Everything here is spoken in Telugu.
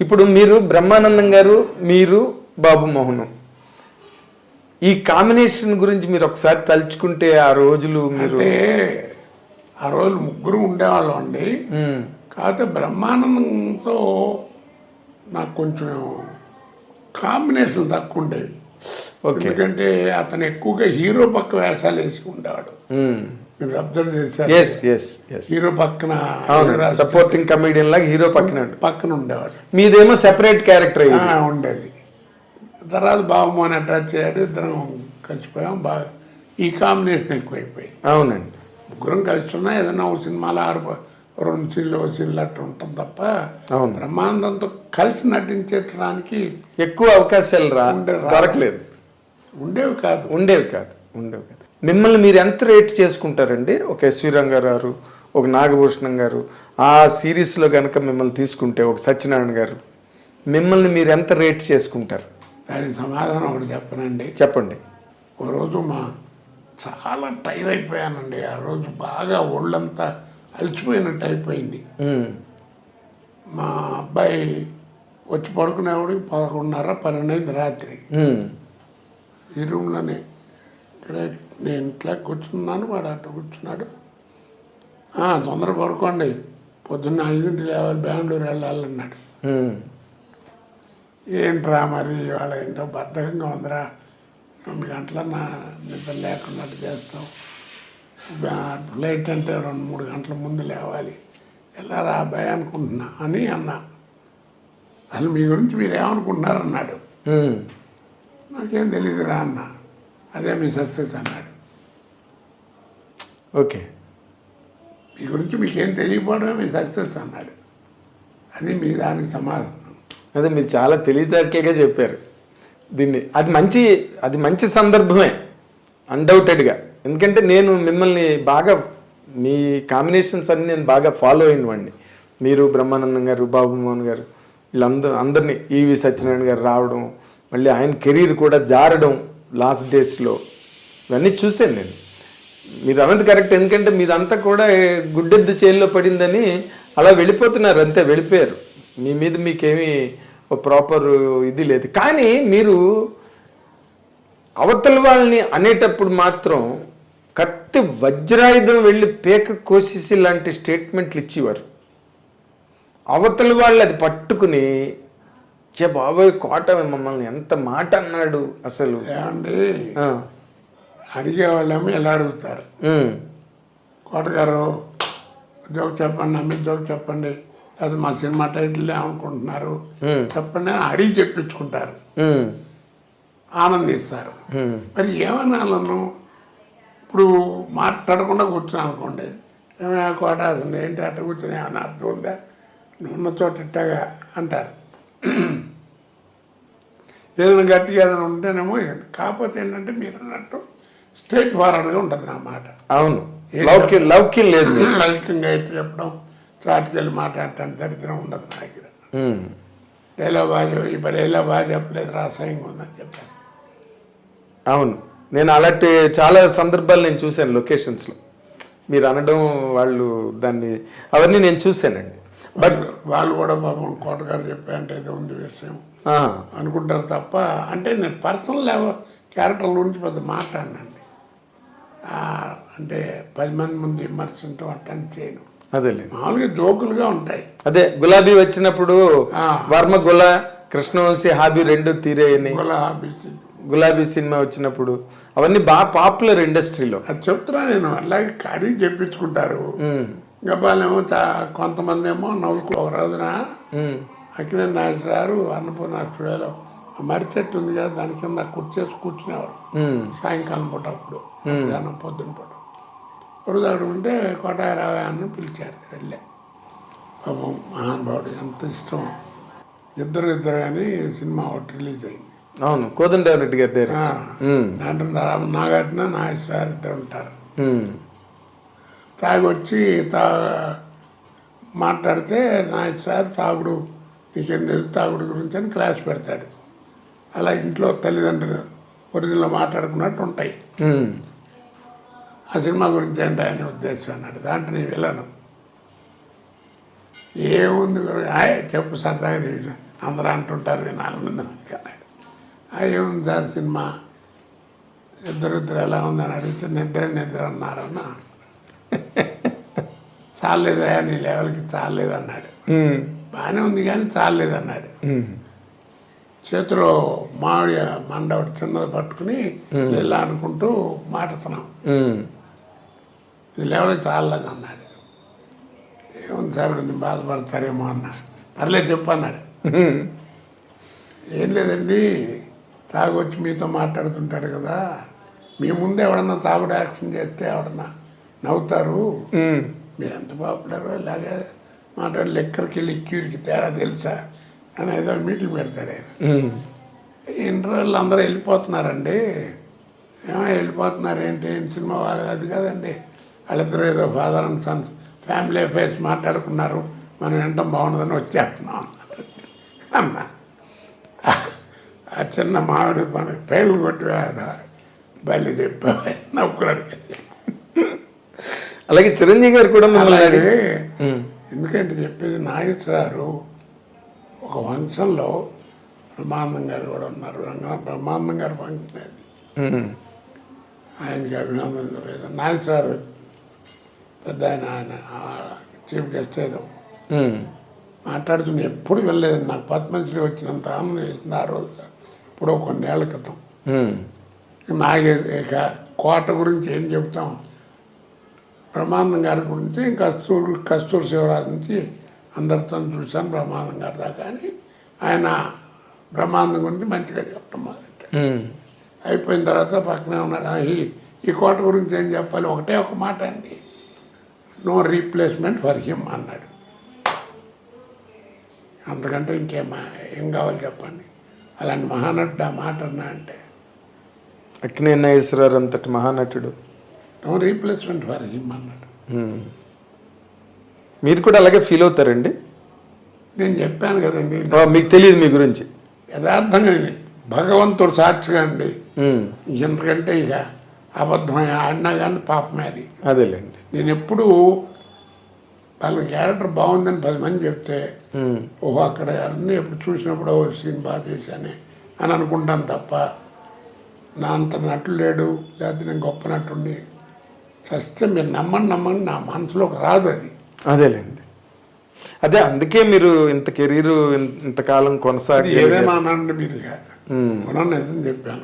ఇప్పుడు మీరు బ్రహ్మానందం గారు మీరు బాబు మోహన్. ఈ కాంబినేషన్ గురించి మీరు ఒకసారి తలుచుకుంటే ఆ రోజులు మీరు అంటే ఆ రోజు ముగ్గురు ఉండేవాళ్ళం అండి. కాకపోతే బ్రహ్మానందంతో నాకు కొంచెం కాంబినేషన్ తక్కువ ఉండేవి. ఎందుకంటే అతను ఎక్కువగా హీరో పక్క వేషాలు వేసి ఉండేవాడు. మీరు అబ్జర్వ్ చేశారు. ఎస్ ఎస్ ఎస్ హీరో పక్కన సపోర్టింగ్ కమెడియన్ లాగా హీరో పక్కన పక్కన ఉండేవాడు. మీదేమో సెపరేట్ క్యారెక్టర్ ఉండేది. తర్వాత బాబుమోహన్ అటాచ్ చేయడు ఇద్దరం కలిసిపోయాం బాగా ఈ కాంబినేషన్ ఎక్కువైపోయింది. అవునండి. ముగ్గురం కలిసి ఉన్నా ఏదైనా ఒక సినిమాలో ఆరు రెండు సీన్లు ఒక సీన్లు అట్లా ఉంటుంది తప్ప. బ్రహ్మానందంతో కలిసి నటించడానికి ఎక్కువ అవకాశాలు రా ఉండే రా- దొరకలేదు. ఉండేవి కాదు. ఉండేవి కాదు ఉండేవి కాదు. మిమ్మల్ని మీరు ఎంత రేట్ చేసుకుంటారండి? ఒక ఎస్వి గారు ఒక నాగభూషణం గారు ఆ సిరీస్లో కనుక మిమ్మల్ని తీసుకుంటే ఒక సత్యనారాయణ గారు మిమ్మల్ని మీరు ఎంత రేట్ చేసుకుంటారు? దానికి సమాధానం ఒకటి చెప్పనండి. చెప్పండి. ఓ రోజు మా చాలా టైర్ అయిపోయానండి. ఆ రోజు బాగా ఒళ్ళంతా అలసిపోయినట్టు అయిపోయింది. మా అబ్బాయి వచ్చి పడుకునేవాడికి పదకొండున్నర పన్నెండు రాత్రి. ఈ రూమ్లోనే ఇక్కడే నేను ఇంట్లో కూర్చున్నాను వాడు అట్ట కూర్చున్నాడు "ఆ, తొందర పడుకోండి. పొద్దున్న ఐదింటి లేవాలి బెంగళూరు వెళ్ళాలన్నాడు. ఏంట్రా మరి ఇవాళ ఏంటో బద్ధకంగా ఉందిరా. రెండు గంటల నా నిద్ర లేకున్నట్టు చేస్తాం ఫ్లైట్ అంటే రెండు మూడు గంటల ముందు లేవాలి. ఎలా రా అబ్బాయి అనుకుంటున్నా? అని అన్నా. అసలు మీ గురించి మీరు ఏమనుకుంటున్నారు అన్నాడు ఉమ్, నాకేం తెలియదురా అన్న. అదే మీ సక్సెస్ అన్నాడు. ఓకే. మీ గురించి మీకేం తెలియకపోవడమే మీ సక్సెస్ అన్నాడు. అది మీ దానికి సమాధానం. అదే మీరు చాలా తెలివితేటలుగా చెప్పారు. దీన్ని అది మంచి అది మంచి సందర్భమే అన్డౌటెడ్గా ఎందుకంటే నేను మిమ్మల్ని బాగా మీ కాంబినేషన్స్ అన్ని నేను బాగా ఫాలో అయినవాడిని మీరు బ్రహ్మానందం గారు బాబు మోహన్ గారు వీళ్ళందరూ అందరినీ ఈవి సత్యనారాయణ గారు రావడం మళ్ళీ ఆయన కెరీర్ కూడా జారడం లాస్ట్ డేస్లో ఇవన్నీ చూశాను నేను. మీరు అన్నది కరెక్ట్ ఎందుకంటే మీదంతా కూడా గుడ్డెద్దు చేల్లో పడిందని అలా వెళ్ళిపోతున్నారు అంతే వెళ్ళిపోయారు. మీ మీద మీకేమీ ప్రాపర్ ఇది లేదు. కానీ మీరు అవతల వాళ్ళని అనేటప్పుడు మాత్రం కత్తి వజ్రాయుధం వెళ్ళి పేక కోసేసి లాంటి స్టేట్మెంట్లు ఇచ్చేవారు. అవతల వాళ్ళు అది పట్టుకుని చే బాబోయ్ కోట మమ్మల్ని. ఎంత మాట అన్నాడు అసలు. ఏమండి? అడిగేవాళ్ళేమో ఎలా అడుగుతారు. కోటగారు జోక్ చెప్పండి అమ్మి జోక్ చెప్పండి. అది మా సినిమా టైటిల్ ఏమనుకుంటున్నారు? ఉమ్, చెప్పండి అని అడిగి చెప్పించుకుంటారు. ఆనందిస్తారు. మరి ఏమనాలను ఇప్పుడు మాట్లాడకుండా కూర్చున్నాను అనుకోండి. ఏమైనా కోట అసలు ఏంటి అట్ట కూర్చుని ఏమైనా అర్థం ఉందా? నువ్వు ఉన్న చోట ఇట్టగా అంటారు. ఏదైనా గట్టిగా ఏదైనా ఉంటేనేమో. కాకపోతే ఏంటంటే మీరు అన్నట్టు స్ట్రైట్ ఫార్వర్డ్గా ఉంటుంది నా మాట. అవును. లౌక్యం లౌక్యం లేదు లౌకికంగా అయితే చెప్పడం చాటుకెళ్ళి మాట్లాడటం దరిద్రం ఉండదు నా దగ్గర. డైలాగ్ బాగా ఈ డైలాగ్ బాగా చెప్పలేదు రాసాయంగా ఉందని చెప్పేసి అవును. నేను అలాంటి చాలా సందర్భాలు నేను చూశాను లొకేషన్స్లో. మీరు అనడం వాళ్ళు దాన్ని అవన్నీ నేను చూశానండి. బట్ వాళ్ళు కూడా పాపం కోటగారు చెప్పే అంటే ఇది ఉంది విషయం. అనుకుంటారు తప్ప అంటే నేను పర్సనల్ లెవెల్ క్యారెక్టర్ గురించి పెద్ద మాట్లాడినండి. అంటే పది మంది ముందు విమర్శించడం అట్టని చేయను. మామూలుగా జోకులుగా ఉంటాయి. అదే గులాబీ వచ్చినప్పుడు. వర్మ గుల కృష్ణవంశీ హాబీ రెండు తీరేయని. గులాబీ సినిమా వచ్చినప్పుడు అవన్నీ బాగా పాపులర్ ఇండస్ట్రీలో అది చెప్తున్నా నేను అలాగే అడిగి చెప్పించుకుంటారు. గబ్బాలేమో చా కొంతమంది ఏమో నవ్వుకో ఒక రోజున అక్కినే నాగేశ్వరారు అన్నపూర్ణ స్టూడియోలో మర్రి చెట్టు ఉంది కదా దాని కింద కూర్చేసి కూర్చునేవారు. సాయంకాలం పూట అప్పుడు మధ్యాహ్నం పొద్దున పూట. రోజు అక్కడ ఉంటే కోటారావు అని పిలిచారు వెళ్ళే. పాపం మహానుభావుడు ఎంత ఇష్టం. ఇద్దరు ఇద్దరు అని సినిమా ఒకటి రిలీజ్ అయింది. అవును కోదండరెడ్డి గారి డైరెక్టర్. ఆ, ఉమ్, దాంట్లో నాగార్జున నాగేశ్వరారు ఇద్దరు ఉంటారు. ఉమ్, తాగి వచ్చి తా మాట్లాడితే నాగేశ్వరారు తాగుడు నీకేం తెలుసు తాగుడు గురించి అని క్లాస్ పెడతాడు. అలా ఇంట్లో తల్లిదండ్రులు ఒరిజినల్ మాట్లాడుకున్నట్టు ఉంటాయి. ఆ సినిమా గురించి ఏంటి అనే ఉద్దేశం అన్నాడు. దాంట్లో నేను వెళ్ళను. ఏముంది చెప్పు సరదాగా అందరూ అంటుంటారు వినాలి అన్నాడు. "ఆ, ఏముంది సార్ సినిమా? ఇద్దరు ఇద్దరు ఎలా ఉందని అడిగితే నిద్ర నిద్ర అన్నారన్న. చాలేదా నీ లెవెల్కి చాలేదన్నాడు బాగానే ఉంది కానీ చాలేదన్నాడు చేతిలో మామిడి మండ ఒకటి చిన్నది పట్టుకుని ఇలా అనుకుంటూ మాట్లాడుతున్నాం ఉమ్, ఇది లెవెల్ చాలలేదు అన్నాడు ఏముంది సార్ కొంచెం బాధపడతారేమో అన్నా. పర్లేదు చెప్పు అన్నాడు. ఏం లేదండి తాగొచ్చి మీతో మాట్లాడుతుంటాడు కదా. మీ ముందు ఎవడన్నా తాగుడు యాక్షన్ చేస్తే ఎవడన్నా నవ్వుతారు. మీరు ఎంత పాపులరో ఇలాగే మాట్లాడి లెక్కరికి లిక్యూరికి తేడా తెలుసా అని ఏదో మీటింగ్ పెడతాడు ఆయన. ఉమ్, ఇంటర్వెల్ అందరూ వెళ్ళిపోతున్నారండి. ఏమో వెళ్ళిపోతున్నారు ఏంటి? ఏం సినిమా వాళ్ళది? అది కదండి. వాళ్ళిద్దరూ ఏదో father and sons family affairs మాట్లాడుకున్నారు. మనం వింటాం బాగుండదని వచ్చేస్తున్నాం అన్నారు. అన్న ఆ చిన్న మామిడి మన పేర్లు కొట్టి బయలు చెప్పావు? నవ్వుకున్నాడు అలాగే చిరంజీవి గారు కూడా మిమ్మల్ని ఎందుకంటే చెప్పేది నాగేశ్వరరావు ఒక ఫంక్షన్లో బ్రహ్మానందం గారు కూడా ఉన్నారు. బ్రహ్మానందం గారు ఫంక్షన్ అది. ఆయనకి అభినందనలేదు నాగేశ్వరరావు పెద్ద ఆయన ఆయన చీఫ్ గెస్ట్ ఏదో. మాట్లాడుతున్న ఎప్పుడు వెళ్ళలేదు నాకు పద్మశ్రీ వచ్చినంత ఆనందం వేసింది ఆ రోజు. ఇప్పుడు కొన్నేళ్ళ క్రితం. ఉమ్, నాగే ఇక కోట గురించి ఏం చెప్తాం? బ్రహ్మానందం గారి గురించి కస్తూరి కస్తూరి శివరాజు నుంచి అందరితో చూశాను బ్రహ్మానందం గారి దాకా. అని ఆయన బ్రహ్మానందం గురించి మంచిగా చెప్పడం మొదలెట్టాడు. అయిపోయిన తర్వాత పక్కనే ఉన్నాడు. "ఆ, ఈ ఈ కోట గురించి ఏం చెప్పాలి? ఒకటే ఒక మాట అండి. నో రీప్లేస్మెంట్ ఫర్ హిమ్ అన్నాడు. అంతకంటే ఇంకేమా ఏం కావాలి చెప్పండి? అలాంటి మహానటుడు ఆ మాట అన్నా అంటే అక్కినే నాగేశ్వరరావు అంతటి మహానటుడు. No replacement for him. అన్నాడు. మీరు కూడా అలాగే ఫీల్ అవుతారండి? నేను చెప్పాను కదండి. మీకు తెలియదు మీ గురించి. యథార్థంగా భగవంతుడు సాక్షిగా అండి. ఇంతకంటే ఇక అబద్ధం ఆడినా కానీ పాపమే అది. అదేలేండి. నేను ఎప్పుడు వాళ్ళ క్యారెక్టర్ బాగుందని పది మంది చెప్తే ఓహో అక్కడ అన్నీ ఎప్పుడు చూసినప్పుడు ఓ సీన్ బాగా చేశానే అని అనుకుంటాను తప్ప నా అంత నటుడు లేడు లేకపోతే నేను గొప్ప నటుండి చస్తే మీరు నమ్మండి నమ్మండి నా మనసులోకి రాదు అది. అదేలేండి. అదే అందుకే మీరు ఇంత కెరీర్ ఇంతకాలం కొనసాగి ఏదైనా అనండి మీరు. మనం నిజం చెప్పాను.